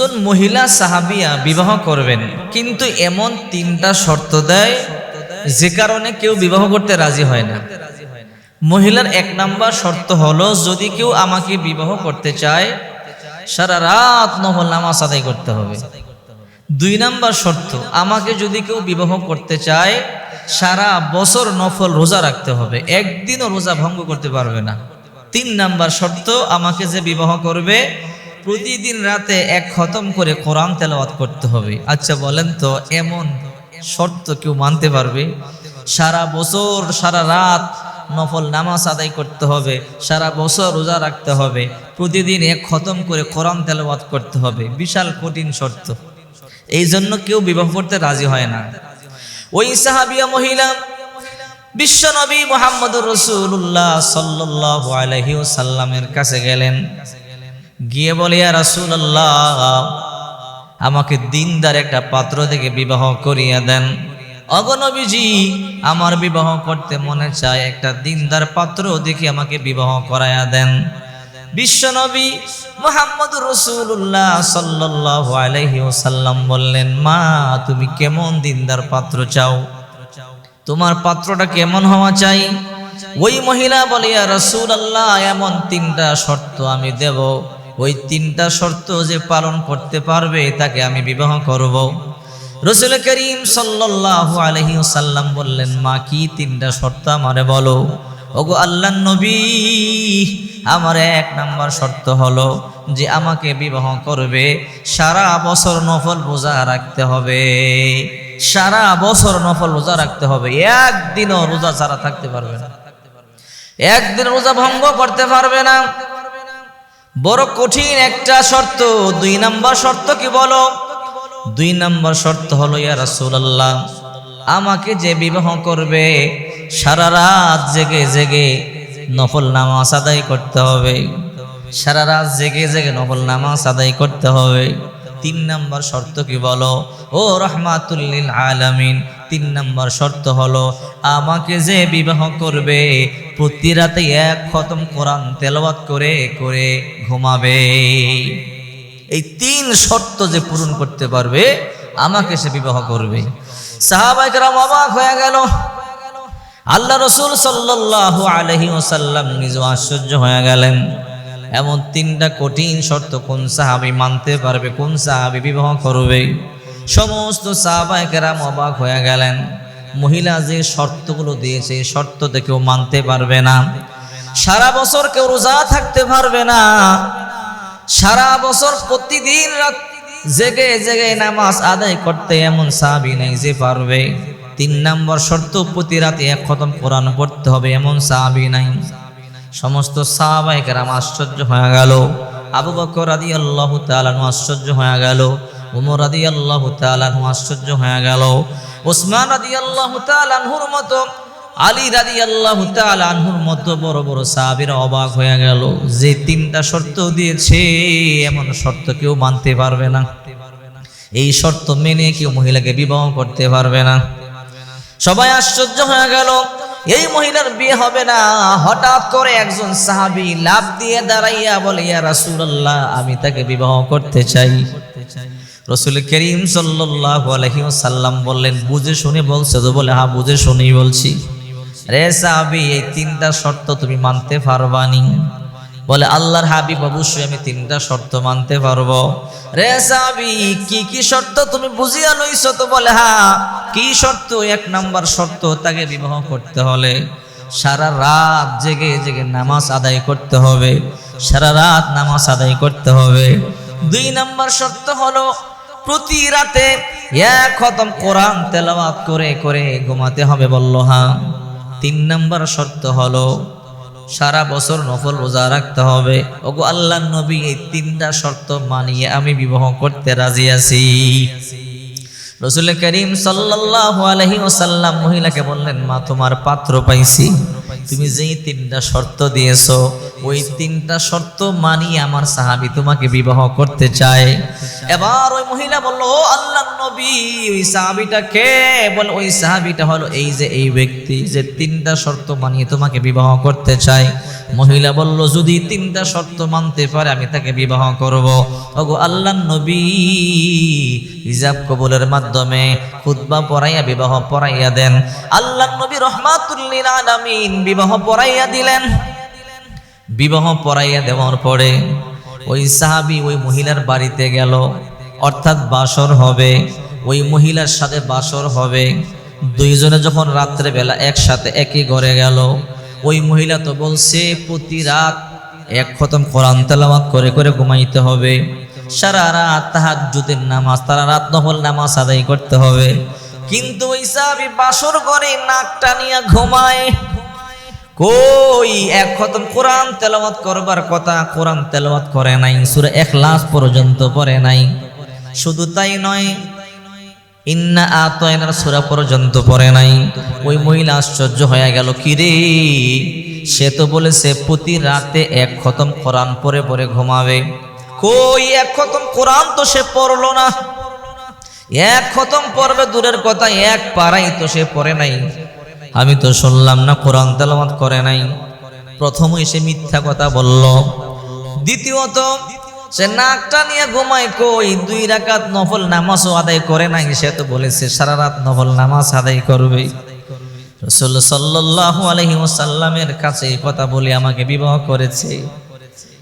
তিনজন মহিলা সাহাবিয়া বিবাহ করবেন। কিন্তু এমন তিনটা শর্ত দেয় যে কারণে কেউ বিবাহ করতে রাজি হয় না। মহিলার এক নাম্বার শর্ত হলো, যদি কেউ আমাকে বিবাহ করতে চায়, সারা রাত নহল নামাজ আদায় করতে হবে। দুই নাম্বার শর্ত, আমাকে যদি কেউ বিবাহ করতে চায়, সারা বছর নফল রোজা রাখতে হবে। একদিনও রোজা ভঙ্গ করতে পারবে না। তিন নাম্বার শর্ত, আমাকে যে বিবাহ করবে প্রতিদিন রাতে এক খতম করে কোরআন তেলাওয়াত করতে হবে। আচ্ছা বলেন তো, এমন শর্ত কেউ মানতে পারবে? সারা বছর, সারা রাত নফল নামাজ আদায় করতে হবে, সারা বছর রোজা রাখতে হবে, প্রতিদিন এক খতম করে কোরআন তেলাওয়াত করতে হবে। বিশাল কঠিন শর্ত। এই জন্য কেউ বিবাহ করতে রাজি হয় না। ওই সাহাবিয়া মহিলা বিশ্বনবী মোহাম্মদ রসুল্লাহ সাল্লাহ আলহি সাল্লামের কাছে গেলেন। গিয়ে বলে রাসুল্লাহ আমাকে দিনদার একটা পাত্র থেকে বিবাহ করিয়া দেন। অগনবীজি আমার বিবাহ করতে মনে চায় একটা দিনদার পাত্র দেখে আমাকে বিবাহ করাইয়া দেন। বিশ্বনবী মোহাম্মদ রসুল্লাহ সাল্লাহ বললেন, মা, তুমি কেমন দিনদার পাত্র চাও? তোমার পাত্রটা কেমন হওয়া চাই? ওই মহিলা বলে রসুল আল্লাহ এমন তিনটা শর্ত আমি দেব। ওই তিনটা শর্ত যে পালন করতে পারবে, তাকে আমি বিবাহ করব। রসুল করিম সাল্লাহ আলহি সাল্লাম বললেন, মা, কি তিনটা শর্ত আমারে বলো? ওগো আল্লাহ নবী, আমার এক নাম্বার শর্ত হলো যে আমাকে বিবাহ করবে, সারা বছর নফল রোজা রাখতে হবে। সারা বছর নফল রোজা রাখতে হবে। একদিনও রোজা ছাড়া থাকতে পারবে না। একদিন রোজা ভঙ্গ করতে পারবে না। বড় কঠিন একটা শর্ত। দুই নাম্বার শর্ত কি বলো? দুই নাম্বার শর্ত হলো, ইয়া রাসূলুল্লাহ, আমাকে যে বিবাহ করবে, সারা রাত জেগে জেগে নফল নামাজ আদায় করতে হবে। সারা রাত জেগে জেগে নফল নামাজ আদায় করতে হবে। তিন নম্বর শর্ত কি বলো? ও রহমাতুল্লিল আলামিন, তিন নম্বর শর্ত হলো, আমাকে যে বিবাহ করবে, প্রতি রাতে এক খতম কোরআন তেলাওয়াত করে করে ঘুমাবে। এই তিন শর্ত যে পূরণ করতে পারবে, আমাকে সে বিবাহ করবে। সাহাবাইকরাম অবাক হয়ে গেল। আল্লাহ রসুল সাল্লাহ আলহি ওসাল্লাম নিজ আশ্চর্য হয়ে গেলেন। এমন তিনটা কঠিন শর্ত কোন সাহাবি মানতে পারবে, কোন সাহাবি বিবাহ করবে? সমস্ত সাহাবাইকেরাম অবাক হয়ে গেলেন। মহিলা যে শর্তগুলো দিয়েছে, এই শর্ত কেউ মানতে পারবে না। সারা বছর কেউ রোজা থাকতে পারবে না। সারা বছর প্রতিদিন রাত জেগে জেগে নামাজ আদায় করতে এমন সাহাবি নেই যে পারবে। তিন নম্বর শর্ত, প্রতি রাতে এক খতম কোরআন পড়তে হবে, এমন সাহাবি নাই। সমস্ত সাহাবাহিকেরাম আশ্চর্য হয়ে গেল। আবু বকর আদি আল্লাহ তালানু আশ্চর্য হয়ে গেল। উমর আদি আল্লাহ তালানু আশ্চর্য হয়ে গেল। ওসমান আদি আল্লাহ তালানহুর মতো, আলী রাদি আল্লাহ তালানহুর মতো বড় বড় সাহাবিরা অবাক হয়ে গেল যে তিনটা শর্ত দিয়েছে, এমন শর্ত কেউ মানতে পারবে না। এই শর্ত মেনে কেউ মহিলাকে বিবাহ করতে পারবে না। সবাই আশ্চর্য হয়ে গেল এই মহিলার বিয়ে হবে না। হঠাৎ করে একজন সাহাবি লাভ দিয়ে দাঁড়াইয়া বলে, ইয়া রাসূলুল্লাহ, আমি তাকে বিবাহ করতে চাই। রসুল করিম সাল্লাল্লাহু আলাইহি ওয়াসাল্লাম বললেন, বুঝে শুনে বলছে তো। বলে হ্যাঁ বুঝে শুনেই বলছি। রে সাহাবি, এই তিনটা শর্ত তুমি মানতে পারবানি। বলে, আল্লাহর হাবিব অবশ্যই আমি তিনটা শর্ত মানতে পারব। রে সাহাবি, কি কি শর্ত? তুমি বুঝিয়া লইছো তো? বলে হ্যাঁ কি শর্ত? এক নাম্বার শর্ত তাকে বিবাহ করতে হলে সারা রাত জেগে জেগে নামাজ আদায় করতে হবে। সারা রাত নামাজ আদায় করতে হবে। দুই নাম্বার শর্ত হলো, প্রতি রাতে এক খতম কোরআন তেলাওয়াত করে করে ঘুমাতে হবে। বলল হ্যাঁ তিন নাম্বার শর্ত হলো সারা বছর নফল রোজা রাখতে হবে। ওগো আল্লাহ নবী এই তিনটা শর্ত মানিয়ে আমি বিবাহ করতে রাজি আছি। রসুল করিম সাল্লাল্লাহু আলাইহি ওয়াসাল্লাম মহিলাকে বললেন, মা, তোমার পাত্র পাইছি। তুমি যেই তিনটা শর্ত দিয়েছ, ওই তিনটা শর্ত মানিয়ে আমার সাহাবি তোমাকে বিবাহ করতে চায়। এবার ওই মহিলা বলল আল্লাহ নবী, ওই সাহাবিটা কে? বল, ওই সাহাবিটা হলো এই যে এই ব্যক্তি যে তিনটা শর্ত মানিয়ে তোমাকে বিবাহ করতে চায়। মহিলা বলল, যদি তিনটা শর্ত মানতে পারে, আমি তাকে বিবাহ করব। ওগো আল্লাহ নবী হিজাব কবুলের মাধ্যমে খুতবা পড়াইয়া বিবাহ পড়াইয়া দেন। আল্লাহ নবী রহমাতুল্লিল বিবাহ পড়াইয়া দিলেন। বিবাহ পড়াইয়া দেওয়ার পরে ওই সাহাবি ওই মহিলার বাড়িতে গেল। অর্থাৎ বাসর হবে, ওই মহিলার সাথে বাসর হবে। দুইজনে যখন রাত্রে বেলা একসাথে একই ঘরে গেল ওই মহিলা তো বলছে, প্রতি রাত এক খতম কোরআন তেলাওয়াত করে করে ঘুমাইতে হবে। সারা রাত তাহার তাহাজ্জুদের নামাজ তারা রাত নহল নামাজ আদায় করতে হবে। কিন্তু ওই সাহাবি বাসর ঘরে নাক টানিয়া ঘুমায়। কই, এক খতম কোরআন তেলাওয়াত করবার কথা, কোরআন তেলাওয়াত করে নাই, সূরা ইখলাস পর্যন্ত পড়ে নাই। শুধু তাই নয় ইন্না আতয়নার সূরা পর্যন্ত পড়ে নাই। ওই মহিলা আশ্চর্য হয়ে গেল, কি রে? সে তো বলেছে, প্রতি রাতে এক খতম কোরআন পড়ে পড়ে ঘুমাবে। কই, এক খতম কোরআন তো সে পড়ল না। এক খতম পড়বে দূরের কথা, এক পারাই তো সে পড়ে নাই। আমি তো শুনলাম না, কোরআন তেলাওয়াত করে নাই। প্রথম এসে মিথ্যা কথা বলল। দ্বিতীয়ত সে নাকটা নিয়ে ঘুমায় কই? দুই রাকাত নফল নামাজও আদায় করে নাই, সে তো বলেছে, সারা রাত নফল নামাজ আদায় করবে। রসুল সাল্লাল্লাহু আলাইহি ওয়াসাল্লামের কাছে এই কথা বলে আমাকে বিবাহ করেছে।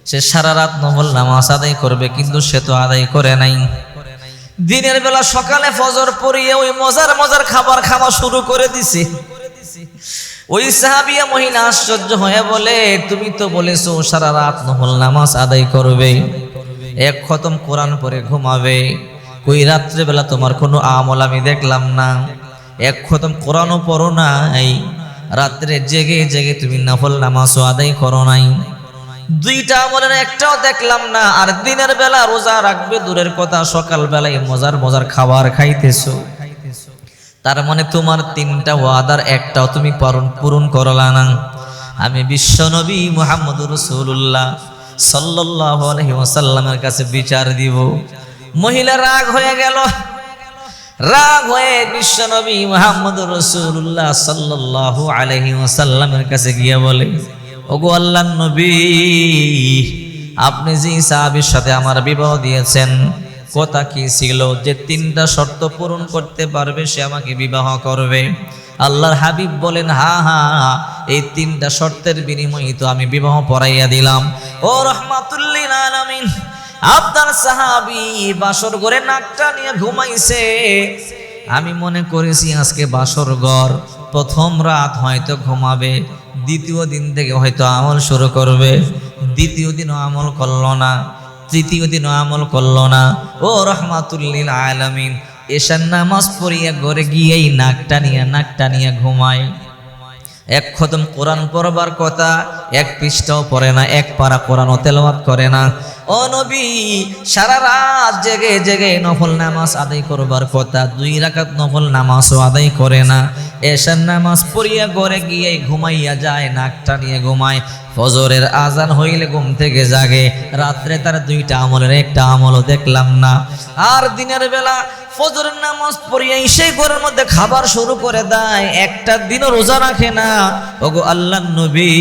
সে সারা রাত নফল নামাজ আদায় করবে, কিন্তু সে তো আদায় করে নাই। দিনের বেলা সকালে ফজর পড়িয়ে ওই মজার মজার খাবার খাওয়া শুরু করে দিছে। ওই সাহাবিয়া মহিলা আশ্চর্য হয়ে বলে, তুমি তো বলেছ সারা রাত নহল নামাজ আদায় করবে। এক খতম কোরআন পরে ঘুমাবে। ওই রাত্রে বেলা তোমার কোনো আমল আমি দেখলাম না। এক খতম কোরআনও পড়ো নাই। রাত্রে জেগে জেগে তুমি নফল নামাজও আদায় করো নাই। দুইটা আমলের একটাও দেখলাম না। আর দিনের বেলা রোজা রাখবে, দূরের কথা সকাল বেলায় মজার মজার খাবার খাইতেছো। তার মানে তোমার তিনটা ওয়াদার একটাও তুমি পূরণ পূরণ করলা না। আমি বিশ্বনবী মুহাম্মদ রসুল্লাহ সাল্লাল্লাহু আলাইহি ওয়াসাল্লামের কাছে বিচার দিব। মহিলা রাগ হয়ে গেল। রাগ হয়ে বিশ্বনবী মুহাম্মদ রসুল্লাহ সাল্লাল্লাহু আলাইহি ওয়াসাল্লামের কাছে গিয়ে বলে, ওগো আল্লাহ নবী, আপনি যে সাহাবির সাথে আমার বিবাহ দিয়েছেন, কথা কি ছিল যে তিনটা শর্ত পূরণ করতে পারবে সে আমাকে বিবাহ করবে? আল্লাহর হাবিব বলেন, হা হা, এই তিনটা শর্তের বিনিময়ে তো আমি বিবাহ পড়াইয়া দিলাম। ও রহমাতুল্লিল আলামিন আপনার সাহাবি বাসর ঘরে নাকটা নিয়ে ঘুমাইছে। আমি মনে করেছি আজকে বাসর ঘর, প্রথম রাত হয়তো ঘুমাবে, দ্বিতীয় দিন থেকে হয়তো আমল শুরু করবে, দ্বিতীয় দিনও আমল করল না, তৃতীয় দিনও আমল করল না। ও রহমাতুল্লিল আলামিন এসার নামাজ পড়িয়া ঘরে গিয়েই নাক টানিয়া নাক টানিয়া ঘুমায়। এক খতম কোরআন পড়বার কথা, এক পৃষ্ঠাও পড়ে না, এক পারা কোরআন তেলাওয়াত করে না। ও নবী, সারা রাত জেগে জেগে নফল নামাজ আদায় করবার কথা, দুই রাকাত নফল নামাজও আদায় করে না। এসার নামাজ পড়িয়া ঘরে গিয়ে ঘুমাইয়া যায় নাকটা নিয়ে ঘুমায়। ফজরের আজান হইলে ঘুম থেকে জাগে, রাত্রে তার দুইটা আমলের একটা আমলও দেখলাম না। আর দিনের বেলা ফজরের নামাজ পড়িয়া সেই ঘরের মধ্যে খাবার শুরু করে দেয়, একটা দিনও রোজা রাখে না। ওগো আল্লাহ নবী,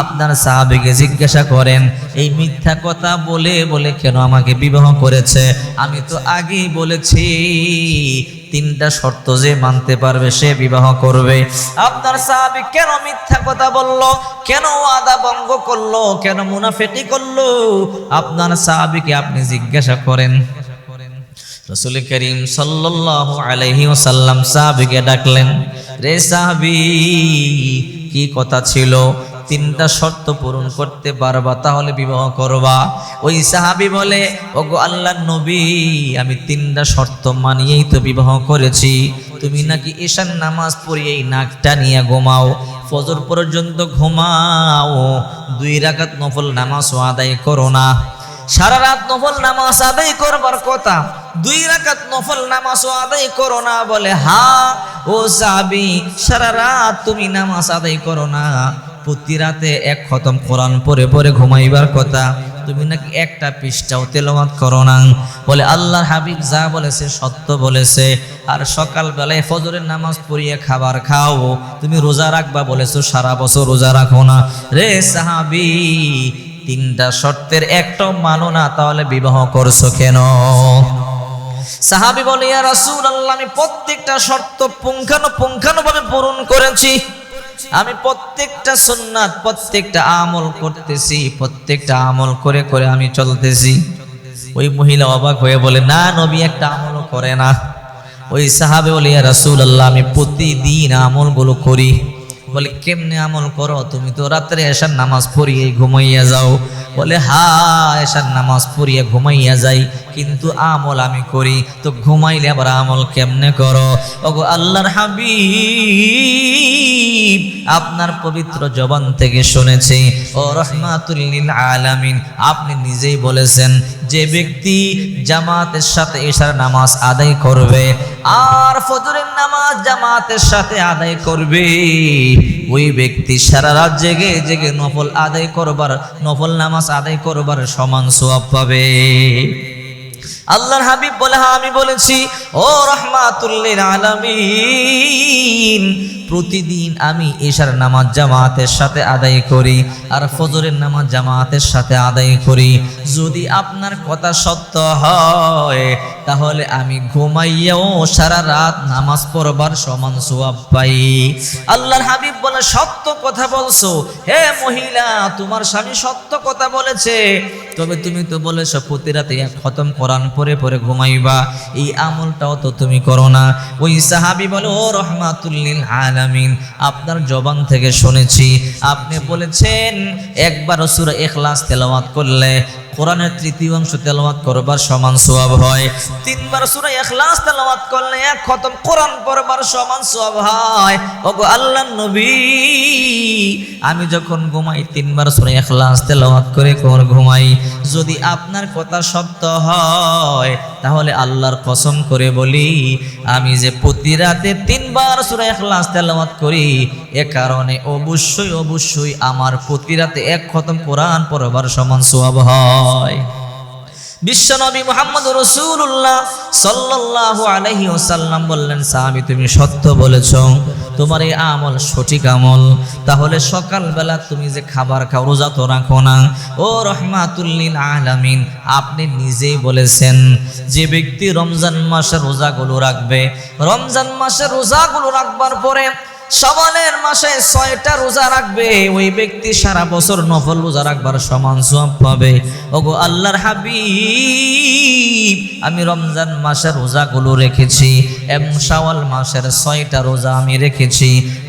আপনার সাহাবিকে জিজ্ঞাসা করেন, এই মিথ্যা কথা বলে বলে কেন আমাকে বিবাহ করেছে? আমি তো আগেই বলেছি, তিনটা শর্ত যে মানতে পারবে সে বিবাহ করবে। আপনার সাহাবি কেন মিথ্যা কথা বলল? কেন আদা ভঙ্গ করল? কেন মুনাফেটি করল? আপনার সাহাবিকে আপনি জিজ্ঞাসা করেন। রসুল করিম ওয়াসাল্লাম সাহাবীকে ডাকলেন, রে সাহাবী, কি কথা ছিল? তিনটা শর্ত পূরণ করতে পারবা, তাহলে বিবাহ করবা। ওই সাহাবি বলে, ওগো আল্লাহ নবী, আমি তিনটা শর্ত মানিয়েই তো বিবাহ করেছি। তুমি নাকি ঈশান নামাজ পড়িয়েই নাকটা নিয়ে ঘুমাও, ফজর পর্যন্ত ঘুমাও, দুই রাকাত নফল নামাজও আদায় করো না। সারা রাত নফল নামাজ আদায় করবার কথা, দুই রাকাত নফল নামাজ আদায় করো না বলে, হা, ও সাবি সারা রাত তুমি নামাজ আদায় করো না। প্রতি রাতে এক খতম কোরআন পরে পরে ঘুমাইবার কথা, তুমি নাকি একটা পৃষ্ঠাও তেলাওয়াত করো না। বলে, আল্লাহর হাবিব যা বলেছে সত্য বলেছে। আর সকালবেলায় ফজরের নামাজ পড়িয়ে খাবার খাও। তুমি রোজা রাখবা বলেছ, সারা বছর রোজা রাখো না। রে সাহাবি, তিনটা শর্তের একটাও মানো না, তাহলে বিবাহ করছ কেন? সাহাবি বলে, ইয়া রাসূল আল্লাহ আমি প্রত্যেকটা শর্ত পুঙ্খানু পুঙ্খানু ভাবে পূরণ করেছি। আমি প্রত্যেকটা সুন্নাত, প্রত্যেকটা আমল করতেছি, প্রত্যেকটা আমল করে করে আমি চলতেছি। ওই মহিলা অবাক হয়ে বলে, না নবী, একটা আমলও করে না। ওই সাহাবে বলে রাসুল আল্লাহ আমি প্রতিদিন আমলগুলো করি। বলে, কেমনে আমল করো? তুমি তো রাত্রে এসার নামাজ পড়িয়ে ঘুমাইয়া যাও। বলে, হা এসার নামাজ পড়িয়ে ঘুমাইয়া যাই। কিন্তু আমল আমি করি। তো ঘুমাইলে আবার আমল কেমনে করো? ওগো আল্লাহর হাবিব, আপনার পবিত্র জবান থেকে শুনেছি, ও রহমাতুল্লিল আলামিন, আপনি নিজেই বলেছেন, যে ব্যক্তি জামাতের সাথে এশার নামাজ আদায় করবে, আর ফজরের নামাজ জামাতের সাথে আদায় করবে, ওই ব্যক্তি সারা রাত জেগে জেগে নফল আদায় করবার, নফল নামাজ আদায় করবার সমান সোয়াব পাবে। Thanks. আল্লাহর হাবিব বলে হ্যাঁ আমি বলেছি, ও রহমাতুল্লিল আলামিন, প্রতিদিন আমি এশার নামাজ জামাতের সাথে আদায় করি আর ফজরের নামাজ জামাতের সাথে আদায় করি। যদি আপনার কথা সত্য হয়, তাহলে আমি ঘুমাইয়াও সারা রাত নামাজ পড়বার সমান সোয়াব পাই। আল্লাহর হাবিব বলে, সত্য কথা বলছো। হে মহিলা, তোমার স্বামী সত্য কথা বলেছে। তবে তুমি তো বলেছ, প্রতি রাতে খতম কোরআন পরে পরে ঘুমাইবা, এই আমলটাও তো তুমি করো না। ওই সাহাবি বলে, ও রহমাতুল্লিল আলামিন, আপনার জবান থেকে শুনেছি, আপনি বলেছেন একবার সুরা এখলাস তেলাওয়াত করলে কোরআনের তৃতীয় অংশ তেলাওয়াত করবার সমান সোয়াব হয়। তিনবার সূরা ইখলাস তেলাওয়াত করলে এক খতম কোরআন পড়বার সমান সোয়াব হয়। ওগো আল্লাহর নবী, আমি যখন ঘুমাই তিনবার সূরা ইখলাস তেলাওয়াত করে কোন ঘুমাই। যদি আপনার কথা সত্য হয়, তাহলে আল্লাহর কসম করে বলি, আমি যে প্রতি রাতে তিনবার সূরা ইখলাস তেলাওয়াত করি, এ কারণে অবশ্যই অবশ্যই আমার প্রতি রাতে এক খতম কোরআন পড়বার সমান সোয়াব হয়। বিশ্বনবী মোহাম্মদ রসুল্লাহ সাল্লাল্লাহু আলাইহি ওসাল্লাম বললেন, সাহাবী, তুমি সত্য বলেছ। তোমার এই আমল সঠিক আমল। তাহলে সকালবেলা তুমি যে খাবার খাও, রোজা তো রাখো না। ও রহমাতুল্লিল আলামিন, আপনি নিজেই বলেছেন যে ব্যক্তি রমজান মাসের রোজাগুলো রাখবে। রমজান মাসের রোজাগুলো রাখবার পরে সওয়ালের মাসে ছয়টা রোজা রাখবে, ওই ব্যক্তি সারা বছর নফল রোজা রাখবার সমান সব পাবে। ওগো আল্লাহর হাবিব, আমি রমজান মাসের রোজাগুলো রেখেছি, এবং শাওয়াল মাসের ছয়টা রোজা আমি রেখেছি।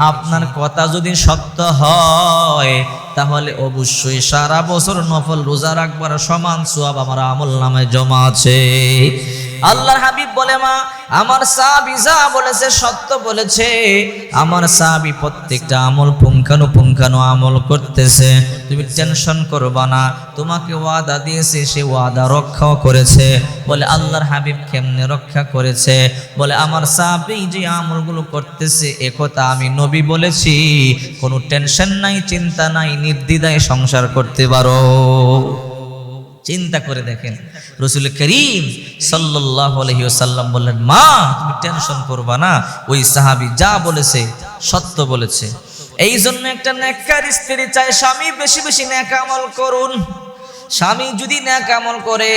আপনার কথা যদি সত্য হয়, তাহলে অবশ্যই সারা বছর নফল রোজা রাখবার সমান সোয়াব আমার আমল নামে জমা আছে। আল্লাহর হাবিব বলে, মা, আমার সাহাবি যা বলেছে, সত্য বলেছে। আমার সাহাবি প্রত্যেকটা আমল পুঙ্খানু পুঙ্খানু আমল করতেছে। তুমি টেনশন করবা না, তোমাকে ওয়াদা দিয়েছে, সে ওয়াদা রক্ষাও করেছে। বলে, আল্লাহর হাবিব কেমনে রক্ষা করেছে? বলে, আমার সাহাবি যে আমলগুলো করতেছে একথা আমি নবী বলেছি। কোনো টেনশন নাই, চিন্তা নাই, নির্দ্বিধায় সংসার করতে পারো। চিন্তা করে দেখেন। রসুল করিম সাল্লাহ সাল্লাম বললেন, মা, তুমি টেনশন করবা না, ওই সাহাবি যা বলেছে সত্য বলেছে। এই জন্য একটা নেককার স্ত্রী চায় স্বামী বেশি বেশি ন্যাক আমল করুন। স্বামী যদি ন্যাক আমল করে,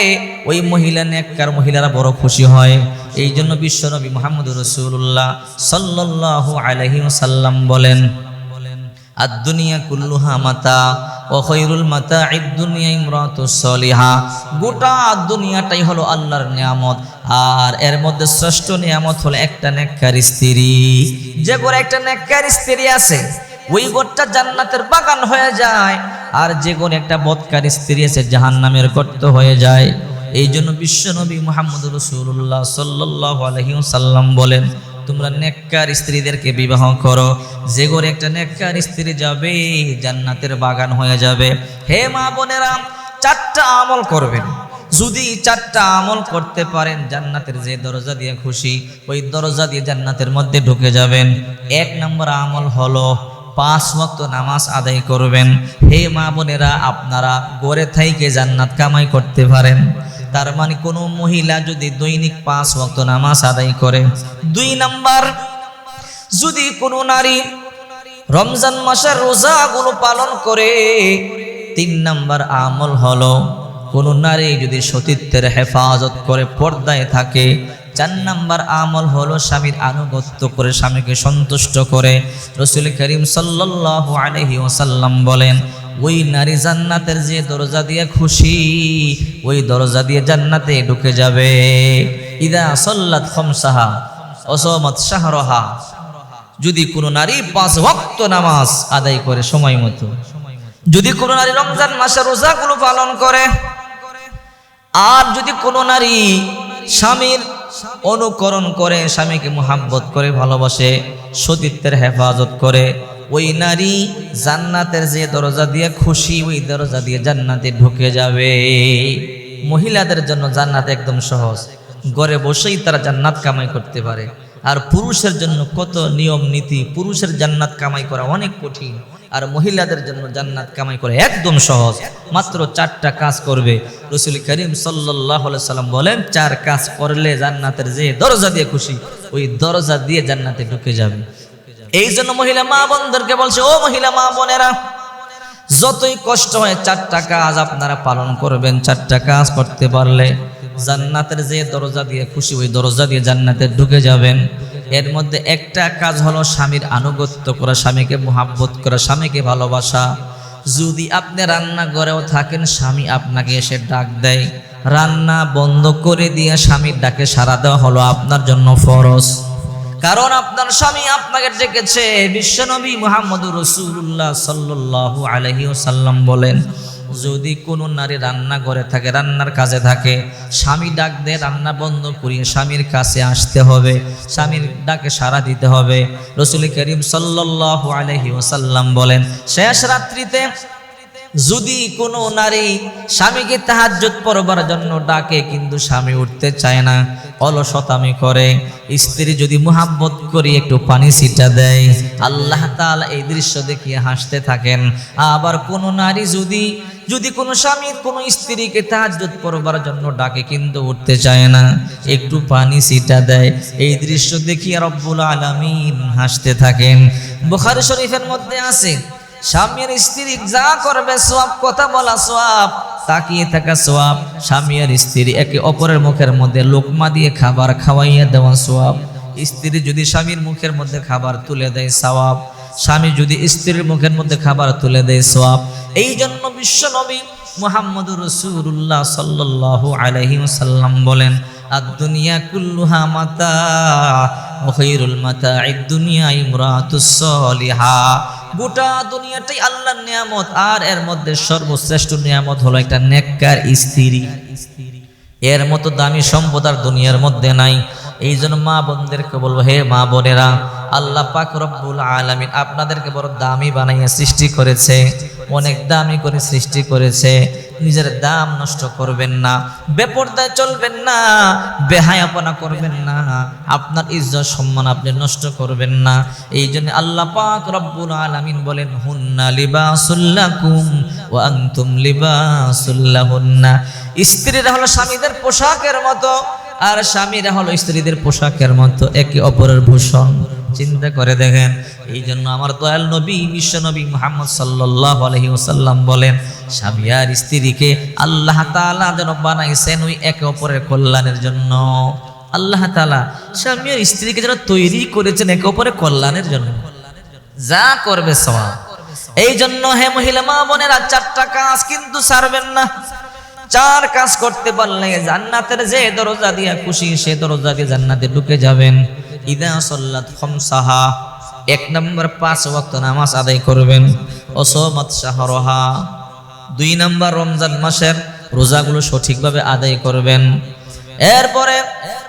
ওই মহিলা নেককার মহিলারা বড় খুশি হয়। এই জন্য বিশ্বনবী মোহাম্মদ রসুল্লাহ সাল্লাহ আলহি সাল্লাম বলেন আর দুনিয়া কুল্লুহা মাতা ও খৈরুল মাতা দুনিয়া ইমরাত সলিহা। গোটা দুনিয়াটাই হলো আল্লাহর নিয়ামত, আর এর মধ্যে শ্রেষ্ঠ নিয়ামত হলো একটা নেককার স্ত্রী। যে করে একটা নেককার স্ত্রী আছে, ওই গোটটা জান্নাতের বাগান হয়ে যায়, আর যে কোন একটা বৎকার স্ত্রী আছে জাহান নামের গর্ত হয়ে যায়। এই জন্য বিশ্বনবী মোহাম্মদ রসুল্লাহ সাল্লাহ আলহিম বলেন তোমরা নেককার স্ত্রীদেরকে বিবাহ করো। যে ঘরে একটা নেককার স্ত্রী যাবে, জান্নাতের বাগান হয়ে যাবে। হে মা বোনেরা, চারটা আমল করবেন। যদি চারটা আমল করতে পারেন, জান্নাতের যে দরজা দিয়ে খুশি, ওই দরজা দিয়ে জান্নাতের মধ্যে ঢুকে যাবেন। এক নম্বর আমল হলো, পাঁচ ওয়াক্ত নামাজ আদায় করবেন। হে মা বোনেরা, আপনারা গড়ে থাইকে জান্নাত কামাই করতে পারেন। তার মানে কোনো মহিলা যদি দৈনিক পাঁচ ওয়াক্ত নামাজ আদায় করে। দুই নাম্বার, যদি কোনো নারী রমজান মাসের রোজাগুলো পালন করে, তিন নাম্বার আমল হলো কোনো নারী যদি সতীত্বের হেফাজত করে পর্দায় থাকে, চার নাম্বার আমল হলো স্বামীর আনুগত্য করে স্বামীকে সন্তুষ্ট করে। রসুল করিম সাল্লাল্লাহু আলাইহি ওসাল্লাম বলেন ওই নারী জান্নাতের যে দরজা দিয়ে খুশি, ওই দরজা দিয়ে জান্নাতে ঢুকে যাবে। ইদা সল্লাত খমসাহা, অসমত শাহরহা। যদি কোনো নারী পাঁচ ভক্ত নামাজ আদায় করে সময় মতো, যদি কোনো নারী রমজান মাসে রোজাগুলো পালন করে, আর যদি কোনো নারী স্বামীর অনুকরণ করে, স্বামীকে মোহাব্বত করে, ভালোবাসে, সতীত্বের হেফাজত করে। ওই নারী জান্নাতের যে দরজা দিয়ে খুশি, ওই দরজা দিয়ে জান্নাতে ঢুকে যাবে। মহিলাদের জন্য জান্নাত একদম সহজ। ঘরে বসেই তারা জান্নাত কামাই করতে পারে। আর পুরুষের জন্য কত নিয়ম নীতি পুরুষের জান্নাত কামাই করা অনেক কঠিন। আর মহিলাদের জন্য জান্নাত কামাই করে একদম সহজ। মাত্র চারটা কাজ করবে। রসুল করিম সাল্লাহ সাল্লাম বলেন, চার কাজ করলে জান্নাতের যে দরজা দিয়ে খুশি, ওই দরজা দিয়ে জান্নাতে ঢুকে যাবে। এই জন্য মহিলা মা বোনদেরকে বলছে, ও মহিলা মা বোনেরা, যতই কষ্ট হয়, চারটা কাজ আপনারা পালন করবেন। চারটা কাজ করতে পারলে জান্নাতের যে দরজা দিয়ে খুশি, ওই দরজা দিয়ে জান্নাতে ঢুকে যাবেন। এর মধ্যে একটা কাজ হলো স্বামীর আনুগত্য করা, স্বামীকে মোহাব্বত করা, স্বামীকে ভালোবাসা। যদি আপনি রান্না ঘরেও থাকেন, স্বামী আপনাকে এসে ডাক দেয়। রান্না বন্ধ করে দিয়ে স্বামীর ডাকে সারা দেওয়া হলো আপনার জন্য ফরজ। কারণ আপনার স্বামী আপনাকে ডেকেছে, বিশ্বনবী মোহাম্মদ রসুল্লাহ সাল্লাহ আলহি সাল্লাম বলেন যদি কোনো নারী রান্না করে থাকে, রান্নার কাজে থাকে, স্বামী ডাক দিয়ে রান্না বন্ধ করিয়ে স্বামীর কাছে আসতে হবে, স্বামীর ডাকে সাড়া দিতে হবে। রসুল করিম সাল্লাহ আলহি ওসাল্লাম বলেন, শেষ রাত্রিতে যদি কোনো নারী স্বামীকে তাহাজ্জত পড়বার জন্য ডাকে, কিন্তু স্বামী উঠতে চায় না, অলসতামি করে। স্ত্রী যদি মোহাব্বত করি, একটু পানি ছিটা দেয়। আল্লাহ তাআলা এই দৃশ্য দেখিয়ে হাসতে থাকেন। আবার কোনো নারী যদি যদি কোনো স্বামী কোনো স্ত্রীকে তাহাজ্জত পড়বার জন্য ডাকে, কিন্তু উঠতে চায় না, একটু পানি ছিটা দেয়। এই দৃশ্য দেখিয়ে রব্বুল আলামিন হাসতে থাকেন। বুখারী শরীফের মধ্যে আছে স্বামী আর স্ত্রী যা করবে, সোয়াব কথা বলা সোয়াব। তাকিয়ে থাকা সোয়াব স্বামী আর স্ত্রী একে অপরের মুখের মধ্যে লোকমা দিয়ে খাবার খাওয়াইয়া দেওয়া সোয়াব। স্ত্রী যদি স্বামীর মুখের মধ্যে খাবার তুলে দেয় সওয়াব স্বামী যদি স্ত্রীর মুখের মধ্যে খাবার তুলে দেয় সোয়াব। এই জন্য বিশ্ব নবী মোহাম্মদ রসুল্লাহ সাল্লাহ আলহিম সাল্লাম বলেন আর দুনিয়া কুল্লুহা মাতা মাতা গোটা দুনিয়াটাই আল্লাহর নিয়ামত, আর এর মধ্যে সর্বশ্রেষ্ঠ নিয়ামত হলো একটা নেককার স্ত্রী। এর মতো দামি সম্পদ আর দুনিয়ার মধ্যে নাই। এই জন্য মা বোনদেরকে বলব, হে মা বোনেরা, আল্লাহ পাক রব্বুল আলামিন আপনাদেরকে বড় দামি বানাইয়া সৃষ্টি করেছে। অনেক দামি করে সৃষ্টি করেছে। নিজের দাম নষ্ট করবেন না, বেপর্দায় চলবেন না, বেহায়াপনা করবেন না। আপনার ইজ্জত সম্মান আপনি নষ্ট করবেন না। এই জন্য আল্লাহ পাক রব্বুল আলামিন বলেন, হুন্না লিবাসুল্লাকুম ওয়া আনতুম লিবাসুল্লাহুন্না স্ত্রীরা হলো স্বামীদের পোশাকের মতো। আর স্বামীরা হলো স্ত্রীদের পোশাকের মতো একে অপরের ভূষণ। চিন্তা করে দেখেন এই জন্য আমার দয়াল নবী, বিশ্ব নবী মোহাম্মদ সাল্লাহ আলহি ওসাল্লাম বলেন, স্বামী আর স্ত্রীকে আল্লাহ তালা যেন বানাইছেন ওই একে অপরের কল্যাণের জন্য। আল্লাহ তালা স্বামী আর স্ত্রীকে যেন তৈরি করেছেন একে অপরের কল্যাণের জন্য। যা করবে সওয়া এই জন্য হে মহিলা মা বোনেরা, চারটা কাজ কিন্তু ছাড়বেন না। চার কাজ করতে পারলে জান্নাতের যে দরজা দিয়া খুশি, সে দরজা দিয়ে জান্নাতে ঢুকে যাবেন। ইদা সল্লাত খমসাহা, এক নম্বর পাঁচ ওয়াক্ত নামাজ আদায় করবেন। অসমাত শাহরহা, দুই নম্বর রমজান মাসের রোজাগুলো সঠিকভাবে আদায় করবেন। এরপরে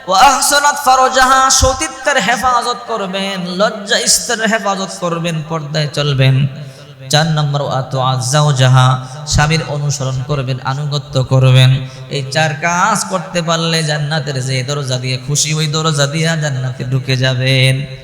ওয়াহসানাত ফারজাহা, সতীত্বের হেফাজত করবেন লজ্জা ইস্তের হেফাজত করবেন, পর্দায় চলবেন। চার নম্বর আতো আজাও যাহা স্বামীর অনুসরণ করবেন, আনুগত্য করবেন। এই চার কাজ করতে পারলে জান্নাতের যে দরজা দিয়ে খুশি, ওই দরজা দিয়া জান্নাতে ঢুকে যাবেন।